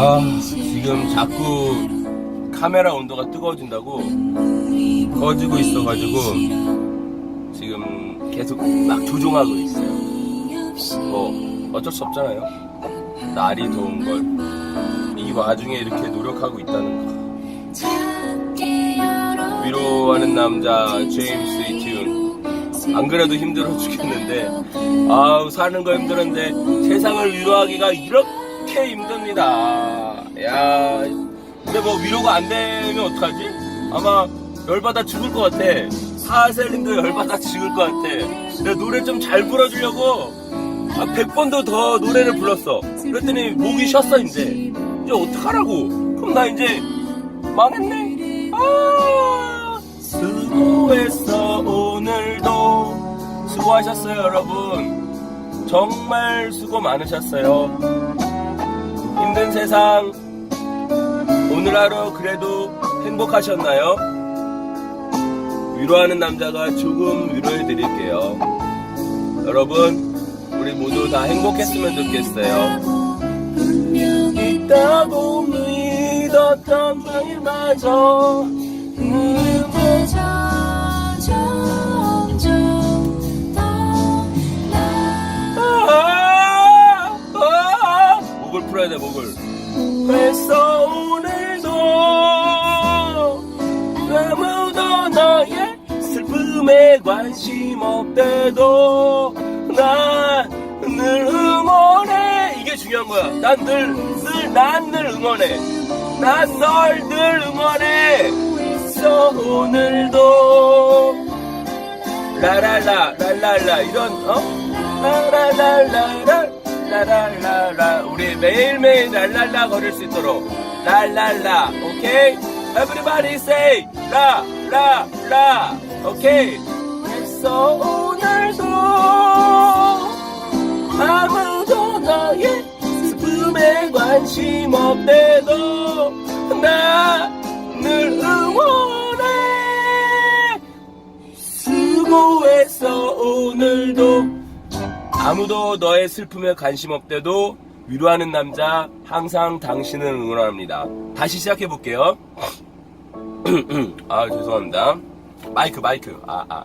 아, 지금 자꾸 카메라 온도가 뜨거워진다고 꺼지고 있어가지고 지금 계속 막 조종하고 있어요. 뭐 어쩔 수 없잖아요. 날이 더운 걸. 이 와중에 이렇게 노력하고 있다는 거. 위로하는 남자 제임스 이튠. 안 그래도 힘들어 죽겠는데 아우 사는 거 힘들었는데 세상을 위로하기가 이렇게 힘듭니다. 야, 근데 뭐 위로가 안 되면 어떡하지? 아마 열받아 죽을 것 같아. 하셀린도 열받아 죽을 것 같아. 내가 노래 좀 잘 불러주려고 아, 100번도 더 노래를 불렀어. 그랬더니 목이 쉬었어 이제. 이제 어떡하라고? 그럼 나 이제 망했네. 아, 수고했어 오늘도 수고하셨어요 여러분. 정말 수고 많으셨어요. 힘든 세상 오늘 하루 그래도 행복하셨나요? 위로하는 남자가 조금 위로해 드릴게요. 여러분, 우리 모두 다 행복했으면 좋겠어요. 있다고 믿었던 일마저 관심 없대도 난 늘 응원해. 이게 중요한 거야. 난 늘 늘 난 늘 응원해. 난 널 늘 응원해. 있어 오늘도. 라라라 랄랄라 이런 어? 라라랄라라 라랄라라. 우리 매일매일 랄랄라 걸을 수 있도록. 랄랄라 오케이? Everybody say 라라라. 오 했어 오늘도. 아무도 너의 슬픔에 관심 없대도 나 늘 응원해. 수고했어 오늘도. 아무도 너의 슬픔에 관심 없대도 위로하는 남자 항상 당신을 응원합니다. 다시 시작해 볼게요. 아 죄송합니다. 마이크 마이크. 아아 아,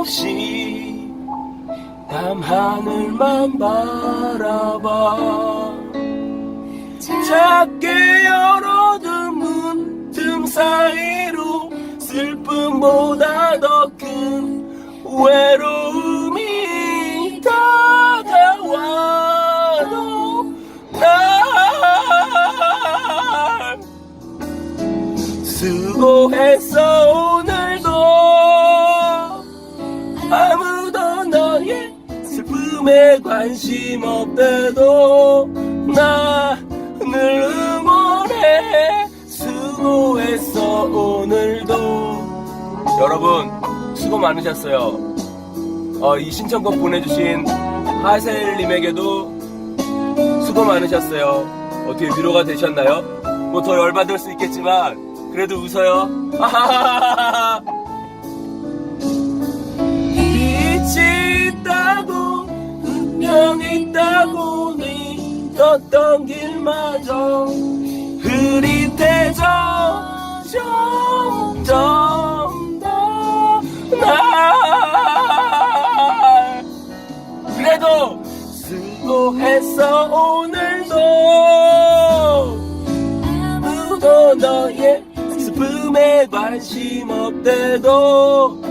없이 밤 하늘만 바라봐. 작게 열어 슬픔에 관심 없대도 나 늘 응원해 수고했어 오늘도. 여러분 수고 많으셨어요. 어, 이 신청곡 보내주신 하셀님에게도 수고 많으셨어요. 어떻게 위로가 되셨나요? 뭐 더 열받을 수 있겠지만 그래도 웃어요 믿었던 길마저 흐릿해져 점점 더날. 그래도 수고했어 오늘도. 아무도 너의 슬픔에 관심 없대도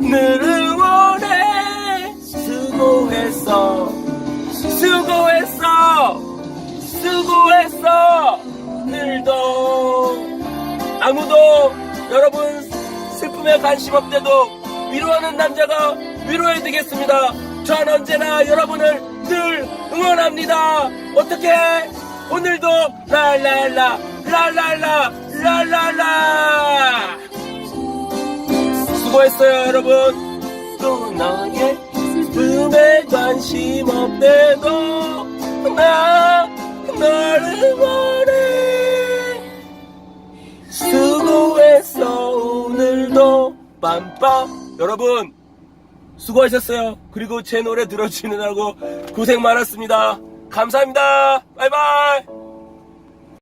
늘응 아무도 여러분 슬픔에 관심 없대도 위로하는 남자가 위로해 드리겠습니다. 전 언제나 여러분을 늘 응원합니다. 어떻게? 오늘도 랄랄라 랄랄라 랄랄라. 수고했어요 여러분. 또 너의 슬픔에 관심 없대도 나 빰빰 여러분 수고하셨어요. 그리고 제 노래 들어주느라고 고생 많았습니다. 감사합니다. 바이바이